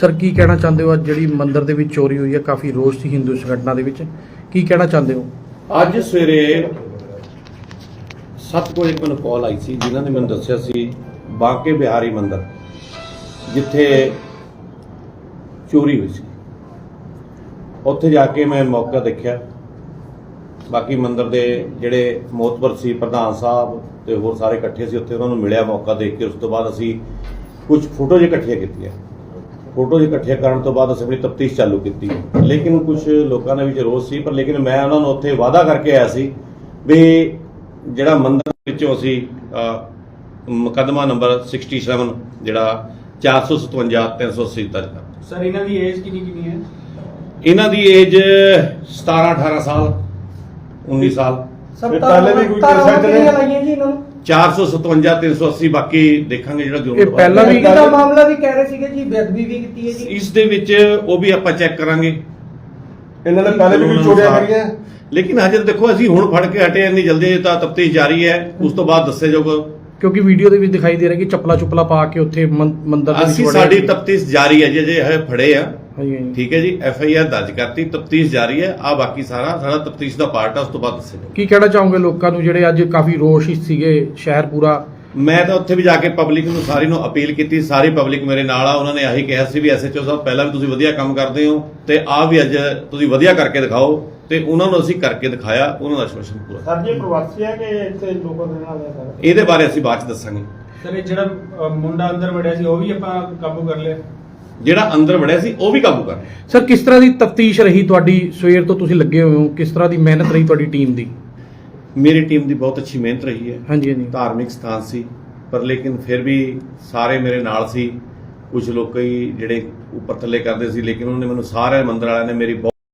Sir ਕੀ ਕਹਿਣਾ ਚਾਹੁੰਦੇ ਹੋ? ਅੱਜ ਜਿਹੜੀ ਮੰਦਿਰ ਦੇ ਵਿੱਚ ਚੋਰੀ ਹੋਈ ਹੈ, ਕਾਫੀ ਰੋਸ਼ ਸੀ ਹਿੰਦੂ ਸੰਗਠਨਾਂ ਦੇ ਵਿੱਚ। ਕੀ ਕਹਿਣਾ ਚਾਹੁੰਦੇ ਹੋ? ਅੱਜ ਸਵੇਰੇ ਸੱਤ ਵਜੇ ਮੈਨੂੰ ਕਾਲ ਆਈ ਸੀ, ਜਿਨ੍ਹਾਂ ਨੇ ਮੈਨੂੰ ਦੱਸਿਆ ਸੀ, ਬਾਂਕੇ ਬਿਹਾਰੀ ਮੰਦਿਰ, ਜਿੱਥੇ ਚੋਰੀ ਹੋਈ ਸੀ। ਉੱਥੇ ਜਾ ਕੇ ਮੈਂ ਮੌਕਾ ਦੇਖਿਆ। ਬਾਕੀ ਮੰਦਿਰ ਦੇ ਜਿਹੜੇ ਮੋਤਬਰ ਸੀ, ਪ੍ਰਧਾਨ ਸਾਹਿਬ ਤੇ ਹੋਰ ਸਾਰੇ ਇਕੱਠੇ ਸੀ, ਉੱਥੇ ਉਹਨਾਂ ਨੂੰ ਮਿਲਿਆ ਮੌਕਾ ਦੇਖ ਕੇ। ਉਸ ਤੋਂ ਬਾਅਦ ਅਸੀਂ ਕੁਝ ਫੋਟੋ ਜਿਹੇ ਇਕੱਠੀਆਂ ਕੀਤੀਆਂ। ਫੋਟੋ ਜਿਹੇ ਇਕੱਠੀਆਂ ਕਰਨ ਤੋਂ ਬਾਅਦ ਅਸੀਂ ਆਪਣੀ ਤਫਤੀਸ਼ ਚਾਲੂ ਕੀਤੀ। ਲੇਕਿਨ ਕੁਝ ਲੋਕਾਂ ਦੇ ਵਿੱਚ ਰੋਸ ਸੀ ਪਰ ਲੇਕਿਨ ਮੈਂ ਉਹਨਾਂ ਨੂੰ ਉੱਥੇ ਵਾਅਦਾ ਕਰਕੇ ਆਇਆ ਸੀ ਵੀ ਜਿਹੜਾ ਮੰਦਰ ਵਿੱਚੋਂ ਅਸੀਂ ਮੁਕੱਦਮਾ ਨੰਬਰ 67 ਜਿਹੜਾ 457 380 ਦਰਜ ਕਰ ਸਰ ਇਹਨਾਂ ਦੀ ਏਜ ਕਿੰਨੀ ਕਿੰਨੀ ਹੈ? ਇਹਨਾਂ ਦੀ ਏਜ 17 18 ਸਾਲ 19 ਸਾਲ। ਸਭ ਇਹ ਪਹਿਲੇ ਵੀ ਕੋਈ ਕੇਸ ਹੈ ਜਿਹੜੇ- ਲਾਈਆਂ ਜੀ ਇਹਨਾਂ ਨੂੰ। 457 380 ਬਾਕੀ ਦੇਖਾਂਗੇ ਜਿਹੜਾ ਜੁਰਮ ਇਹ। ਪਹਿਲਾਂ ਵੀ- ਇੱਕ ਦਾ ਮਾਮਲਾ ਵੀ ਕਹਿ ਰਹੇ ਸੀਗੇ ਜੀ ਬੇਅਦਬੀ ਵੀ ਕੀਤੀ ਹੈ ਜੀ। ਇਸ ਦੇ ਵਿੱਚ ਉਹ ਵੀ ਆਪਾਂ ਚੈੱਕ ਕਰਾਂਗੇ। ਇਹਨਾਂ ਨੇ ਪਹਿਲੇ ਵੀ ਕੋਈ ਚੋਰੀਆਂ ਕਰੀਆਂ। ਲੇਕਿਨ ਹਜੇ ਦੇਖੋ ਅਸੀਂ ਹੁਣ ਫੜ ਕੇ ਹਟੇ ਇੰਨੀ ਜਲਦੀ ਤਾਂ ਤਫਤੀਸ਼ ਜਾਰੀ ਹੈ। ਉਸ ਤੋਂ ਬਾਅਦ ਦੱਸੇ ਜਾਊਗਾ। ਕਿਉਂਕਿ ਵੀਡੀਓ ਦੇ ਵਿੱਚ ਦਿਖਾਈ ਦੇ ਰਿਹਾ ਕਿ ਚੱਪਲਾ ਚੁੱਪਲਾ ਪਾ ਕੇ ਉੱਥੇ ਮੰ- ਮੰਦਿਰ ਦੇ ਵਿੱਚ ਅਸੀਂ ਵੜੇ ਸਾਡੀ। ਤਫਤੀਸ਼ ਜਾਰੀ ਹੈ ਜੀ ਫੜੇ ਆ। ਠੀਕ ਹੈ ਜੀ ਐਫ ਆਈ ਆਰ ਦਰਜ ਕਰਤੀ ਤਫਤੀਸ਼ ਜਾਰੀ ਹੈ ਆ ਬਾਕੀ ਸਾਰਾ ਸਾਡਾ ਤਫਤੀਸ਼ ਦਾ ਪਾਰਟ ਹੈ ਉਸ ਤੋਂ ਬਾਅਦ ਦੱਸੇ। ਜਾਊਗਾ ਕੀ ਕਹਿਣਾ ਚਾਹੋਗੇ ਲੋਕਾਂ ਨੂੰ ਜਿਹੜੇ ਅੱਜ ਕਾਫੀ ਰੋਸ਼ ਹੀ ਸੀਗੇ ਸ਼ਹਿਰ ਪੂਰਾ? ਮੈਂ ਤਾਂ ਉੱਥੇ ਵੀ ਜਾ ਕੇ ਪਬਲਿਕ ਨੂੰ ਸਾਰੀ ਨੂੰ ਅਪੀਲ ਕੀਤੀ ਸਾਰੀ ਪਬਲਿਕ ਮੇਰੇ ਨਾਲ ਆ ਉਹਨਾਂ ਨੇ ਆਹੀ ਕਿਹਾ ਸੀ ਵੀ ਐਸਐਚਓ ਸਾਹਿਬ ਪਹਿਲਾਂ ਵੀ ਤੁਸੀਂ ਵਧੀਆ ਕੰਮ ਕਰਦੇ ਹੋ ਤੇ ਆ ਵੀ ਅੱਜ ਤੁਸੀਂ ਵਧੀਆ ਕਰਕੇ ਦਿਖਾਓ ਤੇ ਉਹਨਾਂ ਨੂੰ ਅਸੀਂ ਕਰਕੇ ਦਿਖਾਇਆ ਉਹਨਾਂ ਦਾ ਆਸ਼ਵਾਸਨ ਪੂਰਾ। ਸਰ ਜੀ ਪ੍ਰਵਾਸੀ ਹੈ ਕਿ ਇੱਥੇ ਲੋਕਾਂ ਦੇ ਨਾਲ ਹੈ ਸਰ? ਇਹਦੇ ਬਾਰੇ ਅਸੀਂ ਬਾਅਦ ਚ ਦੱਸਾਂਗੇ। ਸਰ ਇਹ ਜਿਹੜਾ ਮੁੰਡਾ ਅੰਦਰ ਵੜਿਆ ਸੀ ਉਹ ਵੀ ਆਪਾਂ ਕਾਬੂ ਕਰ ਲਿਆ। ਜਿਹੜਾ ਅੰਦਰ ਵੜਿਆ ਸੀ ਉਹ ਵੀ ਕਾਬੂ ਕਰ। ਲਿਆ। ਸਰ ਕਿਸ ਤਰ੍ਹਾਂ ਦੀ ਤਫਤੀਸ਼ ਰਹੀ ਤੁਹਾਡੀ? ਸਵੇਰ ਤੋਂ ਤੁਸੀਂ ਲੱਗੇ ਹੋਏ ਹੋ। ਕਿਸ ਤਰ੍ਹਾਂ ਦੀ ਮਿਹਨਤ ਰਹੀ ਤੁਹਾਡੀ ਟੀਮ ਦੀ? ਮੇਰੀ ਟੀਮ ਦੀ ਬਹੁਤ ਅੱਛੀ ਮਿਹਨਤ ਰਹੀ ਹੈ। ਹਾਂਜੀ ਹਾਂਜੀ। ਧਾਰਮਿਕ ਸਥਾਨ ਸੀ ਪਰ ਲੇਕਿਨ ਫਿਰ ਵੀ ਸਾਰੇ ਮੇਰੇ ਨਾਲ ਸੀ। ਕੁਝ ਲੋਕ ਹੀ ਜਿਹੜੇ ਉੱਪਰ ਥੱਲੇ ਕਰਦੇ ਸੀ ਲੇਕਿਨ ਉਹਨਾਂ ਨੇ ਮੈਨੂੰ ਸਾਰੇ ਮੰਦਰ ਵਾਲਿਆਂ ਨੇ ਮੇਰੀ